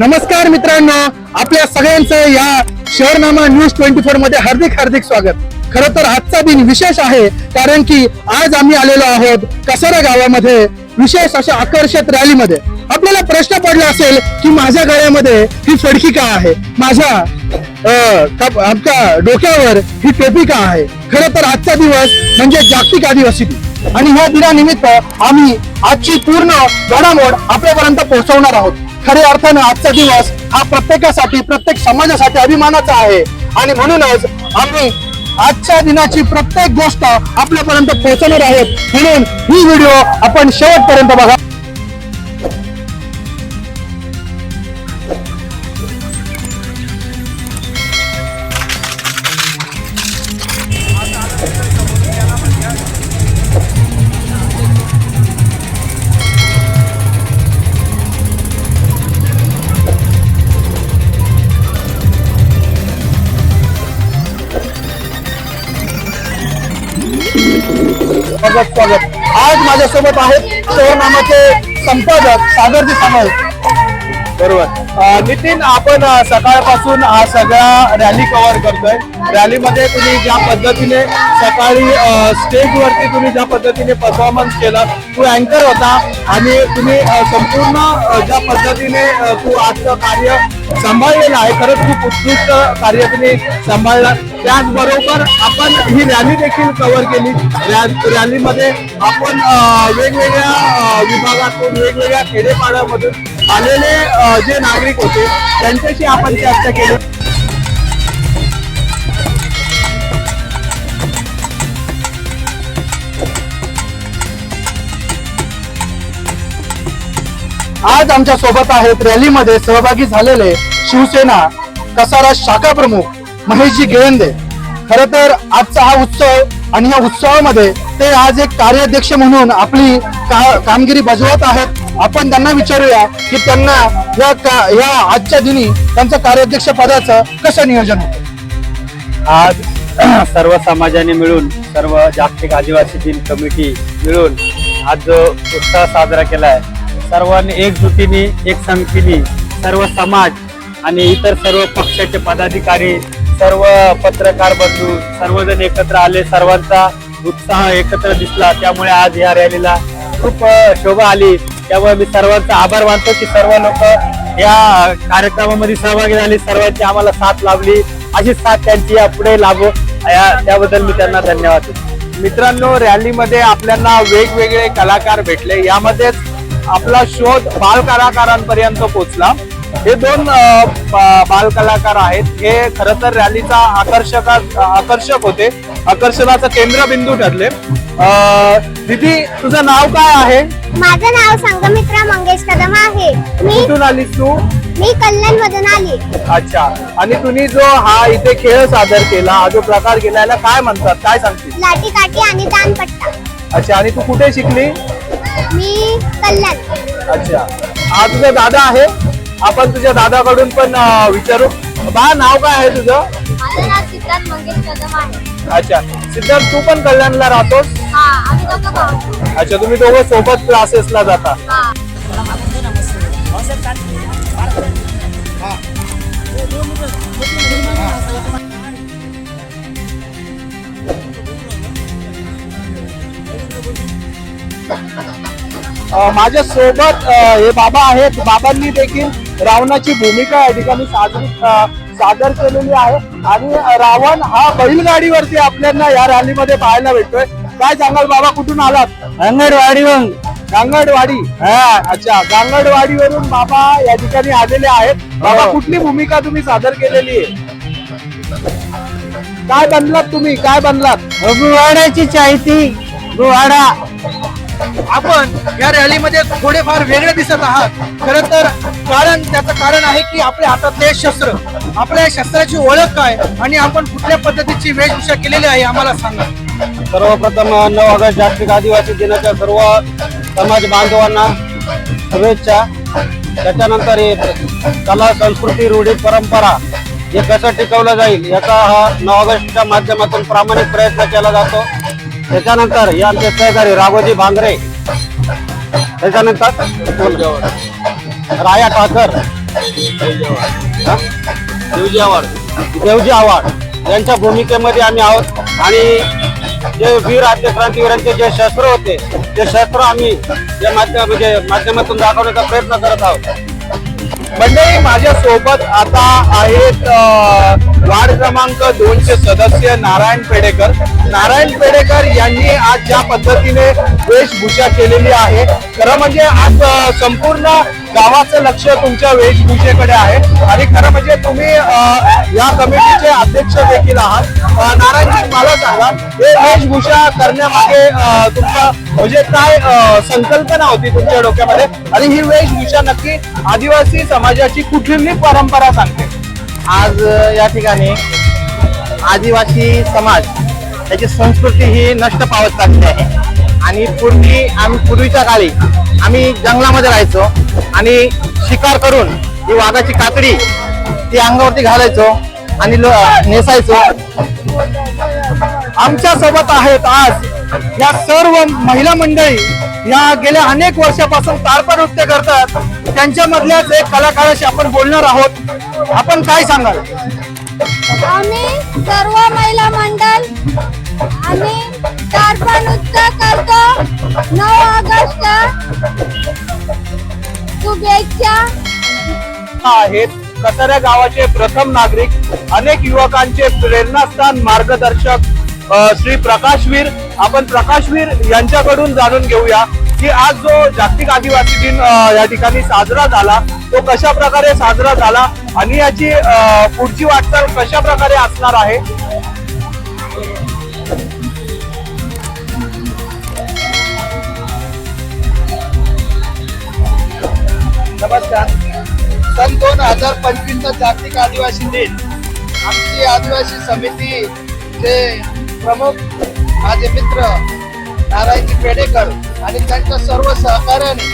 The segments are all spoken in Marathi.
नमस्कार मित्रांनो आपल्या सगळ्यांचं या शहरनामा न्यूज ट्वेंटी फोरमध्ये हार्दिक हार्दिक स्वागत. खर तर आजचा दिन विशेष आहे कारण की आज आम्ही आलेलो आहोत कसारा गावामध्ये विशेष अशा आकर्षक रॅलीमध्ये. आपल्याला प्रश्न पडला असेल की माझ्या गळ्यामध्ये ही फडकी का आहे? माझ्या आमच्या डोक्यावर ही टोपी का आहे? खरं तर आजचा दिवस म्हणजे जागतिक आदिवासी दिन. आणि ह्या दिनानिमित्त आम्ही आजची पूर्ण घडामोड आपल्यापर्यंत पोहोचवणार आहोत. खऱ्या अर्थानं आजचा दिवस हा प्रत्येकासाठी प्रत्येक समाजासाठी अभिमानाचा आहे. आणि म्हणूनच आम्ही आजच्या दिनाची प्रत्येक गोष्ट आपल्यापर्यंत पोहोचवणार आहोत. म्हणून ही व्हिडिओ आपण शेवटपर्यंत बघा. स्वागत. आज माझ्यासोबत आहेत शहरनामाचे संपादक सागरजी सामल बरोबर. नितीन आपण सकाळपासून हा सगळा रॅली कव्हर करतोय. रॅलीमध्ये तुम्ही ज्या पद्धतीने सकाळी स्टेजवरती तुम्ही ज्या पद्धतीने परफॉर्मन्स केला तू अँकर होता आणि तुम्ही संपूर्ण ज्या पद्धतीने तू आजचं कार्य सांभाळलेलं आहे खरंच खूप उत्कृष्ट कार्य तुम्ही सांभाळलं त्याचबरोबर आपण ही रॅली देखील कव्हर केली. रॅ- रॅलीमध्ये आपण वेगवेगळ्या विभागातून वेगवेगळ्या खेडेपाड्यामधून आलेले जे नागरिक होते त्यांच्याशी आपण चर्चा केली. आज आमच्यासोबत आहेत रॅलीमध्ये सहभागी झालेले शिवसेना कसारा शाखा प्रमुख महेशजी गिळंदे खर तर आजचा हा उत्सव आणि या उत्सवामध्ये ते आज एक कार्याध्यक्ष म्हणून आपली का, कामगिरी बजावत आहेत. आपण त्यांना विचारूया की त्यांना या का, या आजच्या दिनी त्यांचं कार्याध्यक्ष पदाचं कसं नियोजन होतं? आज सर्व समाजाने मिळून सर्व जागतिक आदिवासी दिन कमिटी मिळून आज जो उत्साह साजरा केलाय सर्वांनी एकजुटीने एक संगतीने सर्व समाज आणि इतर सर्व पक्षाचे पदाधिकारी सर्व पत्रकार बंधू सर्वजण एकत्र आले सर्वांचा उत्साह एकत्र दिसला. त्यामुळे आज या रॅलीला खूप शोभा आली. त्यामुळे मी सर्वांचा आभार मानतो की सर्व लोक या कार्यक्रमामध्ये सहभागी झाले. सर्वांची आम्हाला साथ लाभली. अशी साथ त्यांची या पुढे लाभो. या- त्याबद्दल मी त्यांना धन्यवाद देतो. मित्रांनो रॅलीमध्ये आपल्याला वेगवेगळे कलाकार भेटले. यामध्येच आपला शोध बाल कलाकारांपर्यंत पोहोचला. हे दोन अ, बा- बाल कलाकार आहेत. हे खर तर रॅलीचा आकर्षक आकर्षक होते. आकर्षणाचा केंद्रबिंदू ठरले. दीदी तुझं नाव काय आहे? माझं नाव संगमित्रा मंगेश कदम आहे. मी कुठून आलीस तू? मी कल्याण मधून आली. अच्छा. आणि तुम्ही जो हा इथे खेळ सादर केला हा जो प्रकार केला याला काय म्हणतात? काय सांगतील लाठी काठी आणि दानपट्टा. अच्छा. आणि तू कुठे शिकली? मी कल्याण. अच्छा. हा तुझा दादा आहे? आपण तुझ्या दादाकडून पण विचारू. बा नाव काय आहे तुझं? माझं नाव सिद्धार्थ मंगेश कदम आहे. अच्छा. सिद्धार्थ तू पण कल्याणला राहतोस? हा आम्ही दोघं भाऊ अच्छा तुम्ही दोघं सोबत क्लासेसला जाता. हा. अं, माझ्या सोबत अं, हे बाबा आहेत. बाबांनी देखील रावणाची भूमिका या ठिकाणी साजरी सादर केलेली आहे. आणि रावण हा बैलगाडीवरती आपल्याला या रॅलीमध्ये पाहायला भेटतोय. काय सांगाल बाबा कुठून आलात? अंगणवाडीवरून गांगडवाडी हा. अच्छा गांगडवाडीवरून बाबा या ठिकाणी आलेले आहेत. बाबा कुठली भूमिका तुम्ही सादर केलेली आहे? काय बनलात तुम्ही? काय बनलात? गुवाड्याची चाहती गुवाडा. आपण या रॅलीमध्ये थोडेफार वेगळे दिसत आहात. खर तर कारण त्याचं कारण आहे की आपल्या हातातले शस्त्र. आपल्या शस्त्राची ओळख काय आणि आपण कुठल्या पद्धतीची वेशभूषा केलेली आहे आम्हाला सांगा. सर्वप्रथम नऊ ऑगस्ट जागतिक आदिवासी दिनाच्या सर्व समाज बांधवांना शुभेच्छा. त्याच्यानंतर कला संस्कृती रूढी परंपरा हे कसं टिकवलं जाईल याचा हा नऊ ऑगस्टच्या माध्यमातून प्रामाणिक प्रयत्न केला जातो. त्याच्यानंतर हे आमचे सहकारी राघोजी भांगरे त्याच्यानंतर राया ठाकर? देवजी आव्हाड. देवजी आव्हाड यांच्या भूमिकेमध्ये आम्ही आहोत. आणि जे वीर आद्य क्रांतीवीरांचे जे शस्त्र होते ते शस्त्र आम्ही या माध्यम म्हणजे माध्यमातून दाखवण्याचा प्रयत्न करत आहोत. मंडळी माझ्या सोबत आता आहेत वार्ड क्रमांक दोनचे सदस्य नारायण पेडेकर. नारायण पेडेकर यांनी आज ज्या पद्धतीने वेशभूषा केलेली आहे खरं म्हणजे आज संपूर्ण गावाचं लक्ष तुमच्या वेशभूषेकडे आहे. आणि खरं म्हणजे तुम्ही या कमिटीचे अध्यक्ष देखील आहात. नारायणजी मला सांगा हे वेशभूषा करण्यामागे तुमचा म्हणजे काय संकल्पना होती तुमच्या डोक्यामध्ये? आणि ही वेशभूषा नक्की आदिवासी समाजाची कुठली परंपरा सांगते? आज या ठिकाणी आदिवासी समाज त्याची संस्कृती ही नष्ट पावत चालली आहे. आणि पूर्वी आम्ही पूर्वीच्या काळी आम्ही जंगलामध्ये राहायचो. आणि शिकार करून ही वाघाची कातडी ती अंगावरती घालायचो आणि लो- नेसायचो. आमच्यासोबत आहेत आज या सर्व महिला मंडळी. या गेल्या अनेक वर्षापासून तारपा नृत्य करतात. त्यांच्यामधल्याच एक कलाकाराशी आपण बोलणार आहोत. आपण काय सांगाल? आम्ही सर्व महिला मंडळ आम्ही तारपा नृत्य करतो. नऊ ऑगस्ट आहेत. कसाऱ्या गावाचे प्रथम नागरिक अनेक युवकांचे प्रेरणास्थान मार्गदर्शक श्री प्रकाशवीर. आपण प्रकाशवीर यांच्याकडून जाणून घेऊया की आज जो जागतिक आदिवासी दिन या ठिकाणी साजरा झाला तो कशा प्रकारे साजरा झाला आणि याची पुढची वाटचाल कशा प्रकारे असणार आहे? नमस्कार. सन दोन हजार पंचवीसचा जागतिक आदिवासी दिन. आमची आदिवासी समिती जे प्रमुख माझे मित्र नारायणजी पेडेकर आणि त्यांच्या सर्व सहकार्याने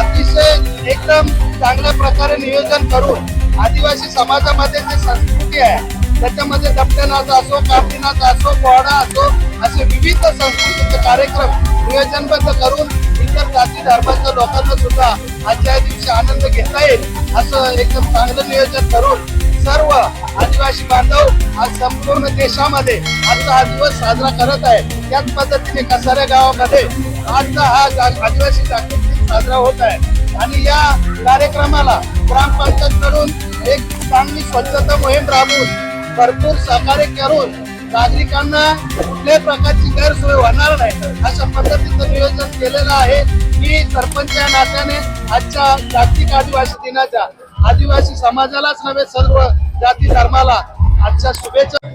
अतिशय एकदम चांगल्या प्रकारे नियोजन करून आदिवासी समाजामध्ये जे संस्कृती आहे त्याच्यामध्ये दपटनाच असो कापडीनाच असो पोहडा असो असे विविध संस्कृतीचे कार्यक्रम नियोजनबद्ध करून इतर जाती धर्माच्या लोकांना सुद्धा आजच्या दिवशी आनंद घेता येईल असं एकदम चांगलं नियोजन करून सर्व आदिवासी बांधव आज संपूर्ण देशामध्ये आजचा हा दिवस साजरा करत आहे त्याच पद्धतीने कसाऱ्या गावामध्ये आजचा हा आदिवासी जागृती दिन साजरा होत आहे. आणि या कार्यक्रमाला ग्रामपंचायत कडून एक चांगली स्वच्छता मोहीम राबवून भरपूर सहकार्य करून नागरिकांना कुठल्याही प्रकारची गैरसोय होणार नाही. अशा पद्धतीचं नियोजन केलेलं आहे की सरपंच या नात्याने आजच्या जागतिक आदिवासी दिनाच्या आदिवासी समाजालाच नव्हे सर्व जाती धर्माला आजच्या शुभेच्छा.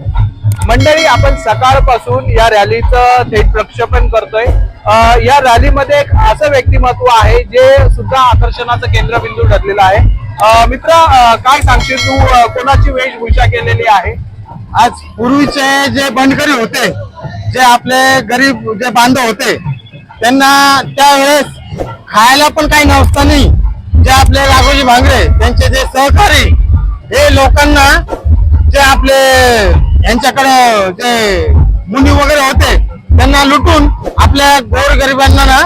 मंडळी आपण सकाळपासून या रॅलीचं थेट प्रक्षेपण करतोय. या रॅलीमध्ये एक असं व्यक्तिमत्व आहे जे सुद्धा आकर्षणाचं केंद्रबिंदू ठरलेलं आहे. मित्र काय सांगते तू? कोणाची वेशभूषा केलेली आहे? आज पूर्वीचे जे बंडकरी होते जे आपले गरीब जे बांधव होते त्यांना त्यावेळेस खायला पण काही नव्हतं नाही. जे आपले राघोजी भांगरे त्यांचे जे सहकारी हे लोकांना जे आपले यांच्याकडे जे मुनी वगैरे होते त्यांना लुटून आपल्या गोरगरिबांना ना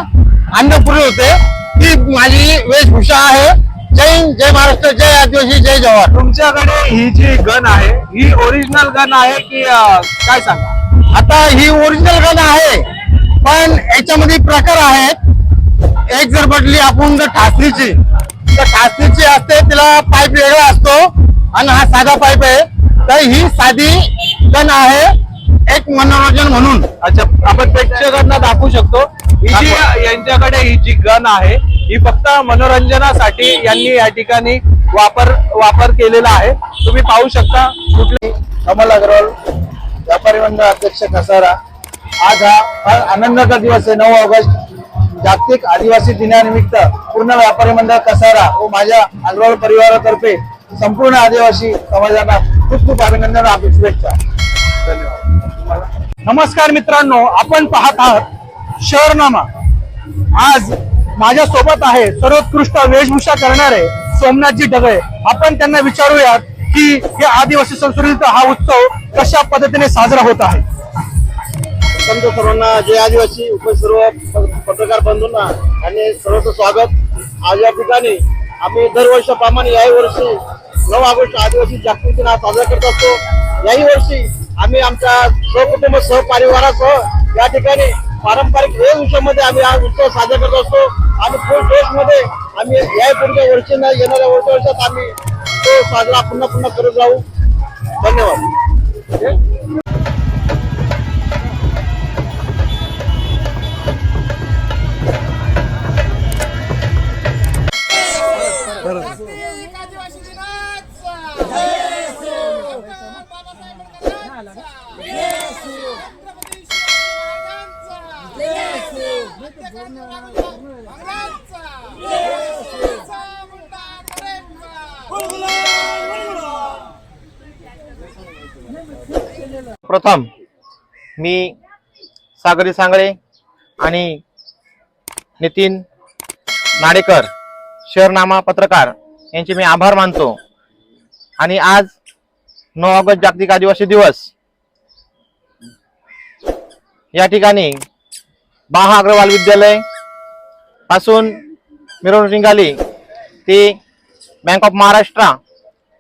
अन्न पुरले होते ती माझी वेशभूषा आहे. जय हिंद जय महाराष्ट्र जय आदिवासी जय जवाहर तुमच्याकडे ही जी गन आहे ही ओरिजिनल गन आहे की अं, काय सांगा? आता ही ओरिजिनल गन आहे पण याच्यामध्ये प्रकार आहेत. एक जर म्हटली आपण जर ठासणीची तर ठासणीची असते तिला पाईप वेगळा असतो आणि हा साधा पाईप आहे. तर ही साधी गन आहे एक मनोरंजन म्हणून. अच्छा आपण प्रेक्षकांना दाखवू शकतो. ही जी यांच्याकडे ही जी गन आहे ही फक्त मनोरंजनासाठी यांनी या ठिकाणी वापर वापर केलेला आहे. तुम्ही पाहू शकता कुठले कमल अग्रवाल व्यापारी मंडळ अध्यक्ष कसारा आज हा फार आनंदाचा दिवस आहे नऊ ऑगस्ट. जागतिक आदिवासी दिनानिमित्त पूर्ण व्यापारी मंडळ कसारा व माझ्या अग्रवाल परिवारातर्फे संपूर्ण आदिवासी समाजाला खूप खूप अभिनंदन शुभेच्छा. नमस्कार मित्रांनो आपण पाहत आहात शहरनामा. आज माझ्या सोबत आहे सर्वोत्कृष्ट वेशभूषा करणारे सोमनाथजी ढगळे. आपण त्यांना विचारूयात की या आदिवासी संस्कृतीचा हा उत्सव कशा पद्धतीने साजरा होत आहे? समजा सर्वांना जे आदिवासी उपसर्व सर्व पत्रकार बंधूंना आणि सर्वचं स्वागत. आज या ठिकाणी आम्ही दरवर्षाप्रमाणे याही वर्षी नऊ ऑगस्ट आदिवासी जागतिक दिन हा साजरा करत असतो. याही वर्षी आम्ही आमच्या सहकुटुंब सहपरिवारासह या ठिकाणी पारंपरिक वेशभूषेमध्ये आम्ही हा उत्सव साजरा करत असतो. आणि फुल ड्रेस मध्ये आम्ही या पुढच्या वर्षी येणाऱ्या वर्ष वर्षात आम्ही तो साजरा पुन्हा पुन्हा करत राहू. धन्यवाद. प्रथम मी सागरी सांगळे आणि नितीन नाडेकर शहरनामा पत्रकार यांचे मी आभार मानतो. आणि आज नऊ ऑगस्ट जागतिक आदिवासी दिवस. या ठिकाणी बाहा अग्रवाल विद्यालयपासून मिरवणूक निघाली. ती बँक ऑफ महाराष्ट्र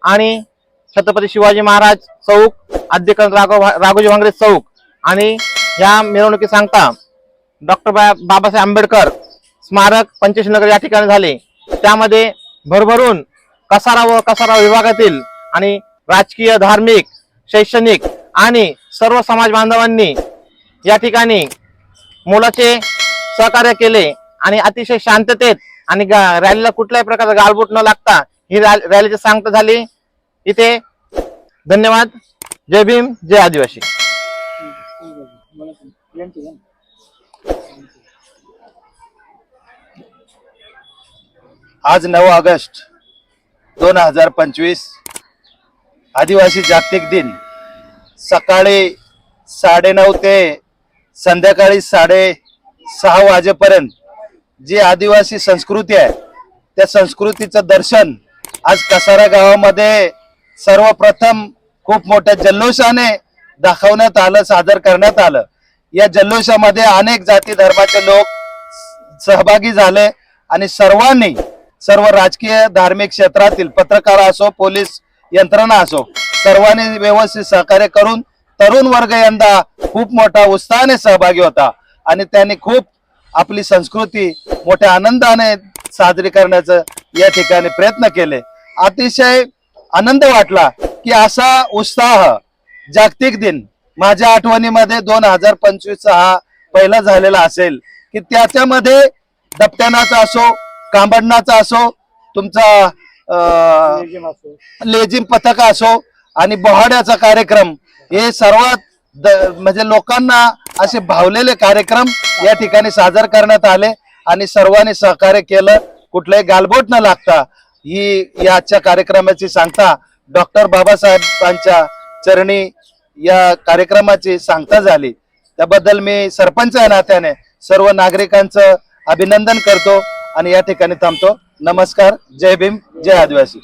आणि छत्रपती शिवाजी महाराज चौक अध्यक्ष राघव राघोजी भांगरे चौक आणि या मिरवणुकी सांगता डॉक्टर बाबासाहेब आंबेडकर स्मारक पंचशील या ठिकाणी झाले. त्यामध्ये भरभरून कसारा व कसारा विभागातील आणि राजकीय धार्मिक शैक्षणिक आणि सर्व समाज बांधवांनी या ठिकाणी मुलाचे सहकार्य केले आणि अतिशय शांततेत आणि रॅलीला कुठल्याही प्रकारचा गालबोट न लागता ही रॅ- रॅलीची सांगता झाली. इथे धन्यवाद. जय भीम जय आदिवासी. आज नऊ ऑगस्ट दोन हजार पंचवीस आदिवासी जागतिक दिन. सकाळी साडेनऊ ते संध्याकाळी साडे सहा वाजेपर्यंत जी आदिवासी संस्कृती आहे त्या संस्कृतीचं दर्शन आज कसारा गावामध्ये सर्वप्रथम खूप मोठ्या जल्लोषाने दाखवण्यात आलं सादर करण्यात आलं. या जल्लोषामध्ये अनेक जाती धर्माचे लोक सहभागी झाले आणि सर्वांनी सर्व राजकीय धार्मिक क्षेत्रातील पत्रकार असो पोलीस यंत्रणा असो सर्वांनी व्यवस्थित सहकार्य करून तरुण वर्ग यंदा खूप मोठा उत्साहाने सहभागी होता आणि त्यांनी खूप आपली संस्कृती मोठ्या आनंदाने साजरी करण्याचं या ठिकाणी प्रयत्न केले. अतिशय आनंद वाटला की असा उत्साह जागतिक दिन माझ्या आठवणीमध्ये दोन हजार पंचवीस हा पहिला झालेला असेल की त्याच्यामध्ये दपट्यानाचा असो कांबडणाचा असो तुमचा लेझिम पथक असो आणि बोहाड्याचा कार्यक्रम हे सर्वात द- म्हणजे लोकांना असे भावलेले कार्यक्रम या ठिकाणी सादर करण्यात आले आणि सर्वांनी सहकार्य केलं. कुठलंही गालबोट न लागता ही या आजच्या कार्यक्रमाची सांगता डॉक्टर बाबासाहेबांच्या चरणी या कार्यक्रमाची सांगता झाली. त्याबद्दल मी सरपंच या नात्याने सर्व नागरिकांचं अभिनंदन करतो आणि या ठिकाणी थांबतो. नमस्कार. जय भीम. जय आदिवासी.